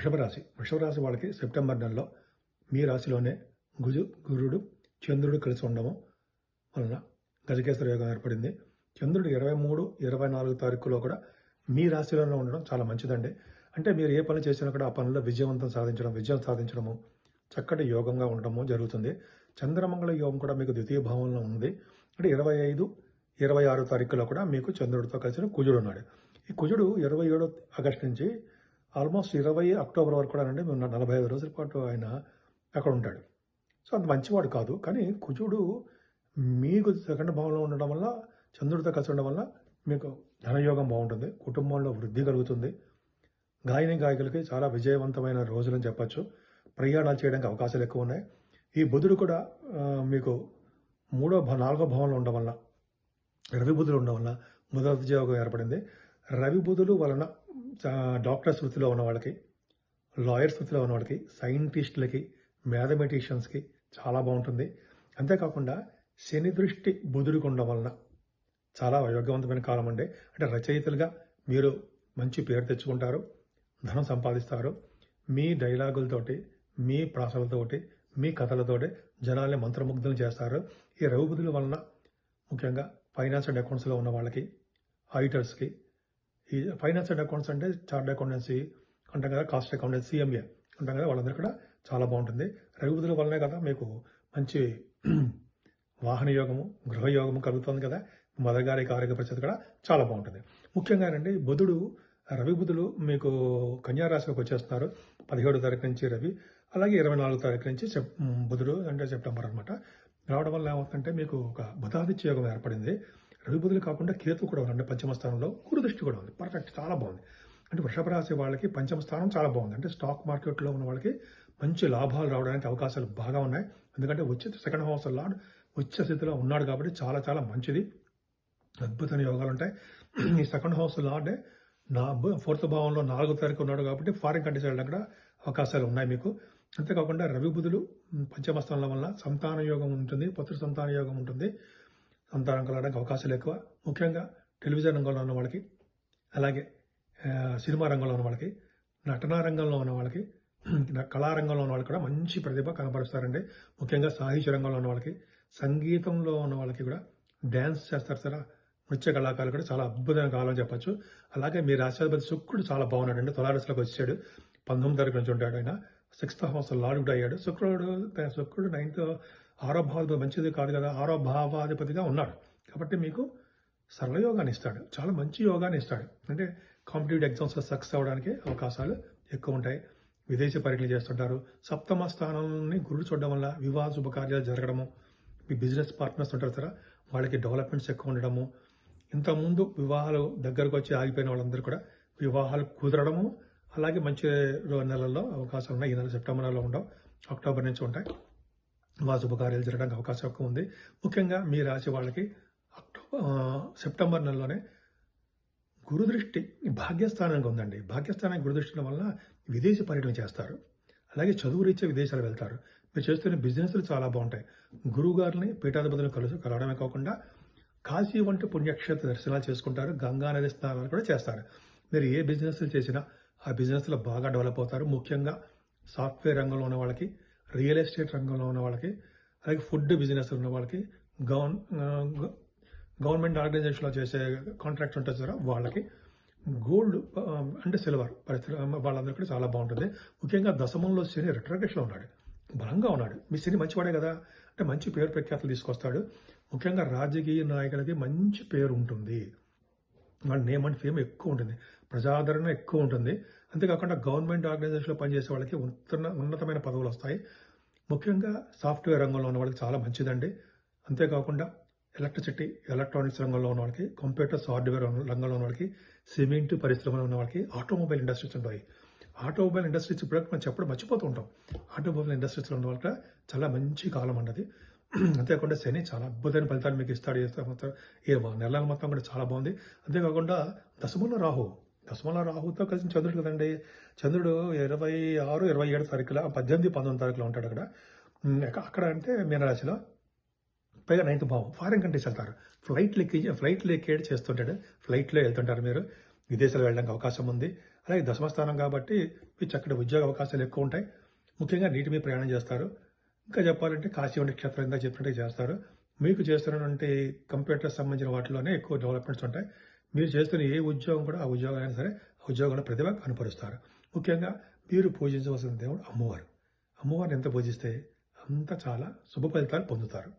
వృషభరాశి వృషభరాశి వాళ్ళకి సెప్టెంబర్ నెలలో మీ రాశిలోనే గుజు గురుడు చంద్రుడు కలిసి ఉండడం వలన గజకేశ్వర యోగం ఏర్పడింది. చంద్రుడు ఇరవై మూడు ఇరవై నాలుగు తారీఖులో కూడా మీ రాశిలోనే ఉండడం చాలా మంచిదండి. అంటే మీరు ఏ పని చేసినా కూడా ఆ పనిలో విజయవంతం సాధించడం విజయం సాధించడము చక్కటి యోగంగా ఉండడము జరుగుతుంది. చంద్రమంగళ యోగం కూడా మీకు ద్వితీయ భావంలో ఉంది. అంటే ఇరవై ఐదు ఇరవై ఆరు తారీఖులో కూడా మీకు చంద్రుడితో కలిసిన కుజుడు ఉన్నాడు. ఈ కుజుడు ఇరవై ఏడో ఆగస్టు నుంచి ఆల్మోస్ట్ ఇరవై అక్టోబర్ వరకు కూడా అండి నలభై ఐదు రోజుల పాటు ఆయన అక్కడ ఉంటాడు. సో అంత మంచివాడు కాదు. కానీ కుజుడు మీకు సెకండ్ భావంలో ఉండడం వల్ల చంద్రుడితో కలిసి ఉండడం వల్ల మీకు ధనయోగం బాగుంటుంది. కుటుంబంలో వృద్ధి కలుగుతుంది. గాయని గాయకులకి చాలా విజయవంతమైన రోజులని చెప్పచ్చు. ప్రయాణాలు చేయడానికి అవకాశాలు ఎక్కువ ఉన్నాయి. ఈ బుధుడు కూడా మీకు మూడో నాలుగో భావంలో ఉండడం వల్ల రవి బుధులు ఉండడం వల్ల బుధోద్యోగం ఏర్పడింది. రవి బుధులు వలన డాక్టర్స్ వృత్తిలో ఉన్న వాళ్ళకి లాయర్స్ వృత్తిలో ఉన్న వాళ్ళకి సైంటిస్టులకి మ్యాథమెటిషియన్స్కి చాలా బాగుంటుంది. అంతేకాకుండా శని దృష్టి బుధుడికి ఉండడం వలన చాలా యోగ్యవంతమైన కాలం అండి. అంటే రచయితలుగా మీరు మంచి పేరు తెచ్చుకుంటారు ధనం సంపాదిస్తారు. మీ డైలాగులతోటి మీ ప్రాసలతోటి మీ కథలతోటి జనాల్ని మంత్రముగ్ధులు చేస్తారు. ఈ రవి బుధుల వలన ముఖ్యంగా ఫైనాన్స్ అండ్ అకౌంట్స్లో ఉన్న వాళ్ళకి ఆడిటర్స్కి ఈ ఫైనాన్స్ అండ్ అకౌంట్స్ అంటే చార్ట్ అకౌంటెన్సీ అంటాం కదా కాస్ట్ అకౌంటెన్సీ సిఎంఏ అంటాం కదా వాళ్ళందరూ కూడా చాలా బాగుంటుంది. రవి బుధుల వల్లనే కదా మీకు మంచి వాహన యోగము గృహ యోగము కలుగుతుంది కదా. మదర్ ఆరోగ్య పరిస్థితి కూడా చాలా బాగుంటుంది. ముఖ్యంగా ఏంటంటే బుధుడు రవిబుధులు మీకు కన్యారాశిలోకి వచ్చేస్తున్నారు. పదిహేడు తారీఖు నుంచి రవి అలాగే ఇరవై నాలుగు తారీఖు నుంచి సెప్ బుధుడు అంటే సెప్టెంబర్ అనమాట రావడం వల్ల ఏమవుతుందంటే మీకు ఒక బుధాదిత్య యోగం ఏర్పడింది. రవి కాకుండా కేతు కూడా ఉంది పంచమ స్థానంలో గురు దృష్టి కూడా ఉంది. పర్ఫెక్ట్ చాలా బాగుంది. అంటే వృషభ రాశి వాళ్ళకి పంచమ స్థానం చాలా బాగుంది. అంటే స్టాక్ మార్కెట్లో ఉన్న వాళ్ళకి మంచి లాభాలు రావడానికి అవకాశాలు బాగా ఉన్నాయి. ఎందుకంటే వచ్చే సెకండ్ హౌస్ లాడ్ వచ్చే స్థితిలో ఉన్నాడు కాబట్టి చాలా చాలా మంచిది. అద్భుతమైన యోగాలు ఉంటాయి. ఈ సెకండ్ హౌస్ లార్డే నా ఫోర్త్ భావంలో నాలుగో తారీఖు ఉన్నాడు కాబట్టి ఫారిన్ కంట్రీస్ వెళ్ళడం కూడా అవకాశాలు ఉన్నాయి మీకు. అంతేకాకుండా రవి బుధులు పంచమస్థానాల వల్ల సంతాన యోగం ఉంటుంది పుత్ర సంతాన యోగం ఉంటుంది. సంతానం కలగడానికి అవకాశాలు ఎక్కువ. ముఖ్యంగా టెలివిజన్ రంగంలో ఉన్న వాళ్ళకి అలాగే సినిమా రంగంలో ఉన్న వాళ్ళకి నటనా రంగంలో ఉన్న వాళ్ళకి కళారంగంలో ఉన్న వాళ్ళకి కూడా మంచి ప్రతిభ కనపరుస్తారండి. ముఖ్యంగా సాహిత్య రంగంలో ఉన్న వాళ్ళకి సంగీతంలో ఉన్న వాళ్ళకి కూడా డ్యాన్స్ చేస్తారు సరే. నృత్య కళాకారులు కూడా చాలా అద్భుతమైన కాలం చెప్పొచ్చు. అలాగే మీ రాష్ట్రాధిపతి శుక్రుడు చాలా బాగున్నాడు అండి తొలారసులకు వచ్చాడు. పంతొమ్మిది తారీఖు నుంచి ఉంటాడు ఆయన. సిక్స్త్ హౌస్ లార్డ్ కూడా అయ్యాడు. శుక్రుడు శుక్రుడు నైన్త్ ఆరోభావాధిపతి మంచిది కాదు కదా ఆరో భావాధిపతిగా ఉన్నాడు. కాబట్టి మీకు సరళ యోగాన్ని ఇస్తాడు. చాలా మంచి యోగాన్ని ఇస్తాడు. అంటే కాంపిటేటివ్ ఎగ్జామ్స్లో సక్సెస్ అవ్వడానికి అవకాశాలు ఎక్కువ ఉంటాయి. విదేశీ పర్యటనలు చేస్తుంటారు. సప్తమ స్థానాన్ని గురుడు చూడడం వల్ల వివాహ శుభకార్యాలు జరగడము మీ బిజినెస్ పార్ట్నర్స్ ఉంటారు కదా వాళ్ళకి డెవలప్మెంట్స్ ఎక్కువ ఉండడము ఇంతకుముందు వివాహాలు దగ్గరకు వచ్చి ఆగిపోయిన వాళ్ళందరూ కూడా వివాహాలు కుదరడము అలాగే మంచి నెలల్లో అవకాశాలు ఉన్నాయి. ఈ నెల సెప్టెంబర్ నెలలో ఉండవు అక్టోబర్ నుంచి ఉంటాయి. మా శుభకార్యాలు జరగడానికి అవకాశం ఎక్కువ ఉంది. ముఖ్యంగా మీ రాశి వాళ్ళకి అక్టోబర్ సెప్టెంబర్ నెలలోనే గురుదృష్టి భాగ్యస్థానంగా ఉందండి. భాగ్యస్థానానికి గురుదృష్టి వల్ల విదేశీ పర్యటన చేస్తారు. అలాగే చదువు రీత్యా విదేశాలు వెళ్తారు. మీరు చేస్తున్న బిజినెస్లు చాలా బాగుంటాయి. గురువు గారిని పీఠాధిపతులను కలుసు కలవడమే కాకుండా కాశీ వంటి పుణ్యక్షేత్ర దర్శనాలు చేసుకుంటారు. గంగా నది స్నానాలు కూడా చేస్తారు. మీరు ఏ బిజినెస్లు చేసినా ఆ బిజినెస్లో బాగా డెవలప్ అవుతారు. ముఖ్యంగా సాఫ్ట్వేర్ రంగంలో ఉన్న వాళ్ళకి రియల్ ఎస్టేట్ రంగంలో ఉన్న వాళ్ళకి అలాగే ఫుడ్ బిజినెస్ ఉన్న వాళ్ళకి గవర్న గవర్నమెంట్ ఆర్గనైజేషన్లో చేసే కాంట్రాక్ట్ ఉంటుంది సార్ వాళ్ళకి గోల్డ్ అంటే సిల్వర్ పరిస్థితి వాళ్ళందరూ కూడా చాలా బాగుంటుంది. ముఖ్యంగా దశమంలో శని రిట్రగేషన్లో ఉన్నాడు. బలంగా ఉన్నాడు. మీ శని మంచివాడే కదా? అంటే మంచి పేరు ప్రఖ్యాతలు తీసుకొస్తాడు. ముఖ్యంగా రాజకీయ నాయకులకి మంచి పేరు ఉంటుంది. వాళ్ళ నేమ్ అండ్ ఫేమ్ ఎక్కువ ఉంటుంది. ప్రజాదరణ ఎక్కువ ఉంటుంది. అంతేకాకుండా గవర్నమెంట్ ఆర్గనైజేషన్లో పనిచేసే వాళ్ళకి ఉన్నత ఉన్నతమైన పదవులు వస్తాయి. ముఖ్యంగా సాఫ్ట్వేర్ రంగంలో ఉన్న వాళ్ళకి చాలా మంచిదండి. అంతేకాకుండా ఎలక్ట్రిసిటీ ఎలక్ట్రానిక్స్ రంగంలో ఉన్న వాళ్ళకి కంప్యూటర్స్ హార్డ్వేర్ రంగంలో ఉన్న వాళ్ళకి సిమెంట్ పరిశ్రమలో ఉన్న వాళ్ళకి ఆటోమొబైల్ ఇండస్ట్రీస్ ఉంటాయి. ఆటోమొబైల్ ఇండస్ట్రీస్ ఇప్పుడు మనం చెప్పడం మర్చిపోతూ ఉంటాం. ఆటోమొబైల్ ఇండస్ట్రీస్లో ఉన్న వాళ్ళకి చాలా మంచి కాలం అన్నది. అంతేకాకుండా శని చాలా అద్భుతమైన ఫలితాలు మీకు ఇస్తాడు. ఈ సంవత్సరం నెలల మొత్తం కూడా చాలా బాగుంది. అంతేకాకుండా దశమంలో రాహు. దశమంలో రాహుతో కలిసి చంద్రుడు కదండి. చంద్రుడు ఇరవై ఆరు ఇరవై ఏడు తారీఖుల పద్దెనిమిది పంతొమ్మిది తారీఖులో ఉంటాడు అక్కడ. అక్కడ అంటే మీనరాశిలో పైగా నైన్త్ భావం. ఫారిన్ కంట్రీస్ వెళ్తారు. ఫ్లైట్లు ఎక్కి ఫ్లైట్లు ఎక్కేడు చేస్తుంటాడు. ఫ్లైట్లో వెళ్తుంటారు మీరు. విదేశాలు వెళ్ళడానికి అవకాశం ఉంది. అలాగే దశమ స్థానం కాబట్టి చక్కటి ఉద్యోగ అవకాశాలు ఎక్కువ ఉంటాయి. ముఖ్యంగా నీటి మీద ప్రయాణం చేస్తారు. ఇంకా చెప్పాలంటే కాశీ వంటి క్షేత్రం ఇందా చెప్పినట్టు చేస్తారు. మీకు చేస్తున్నటువంటి కంప్యూటర్ సంబంధించిన వాటిలోనే ఎక్కువ డెవలప్మెంట్స్ ఉంటాయి. మీరు చేస్తున్న ఏ ఉద్యోగం కూడా ఆ ఉద్యోగం అయినా సరే ఆ ఉద్యోగంలో ప్రతిభ కనపరుస్తారు. ముఖ్యంగా మీరు పూజించవలసిన దేవుడు అమ్మవారు. అమ్మవారిని ఎంత పూజిస్తే అంత చాలా శుభ ఫలితాలు పొందుతారు.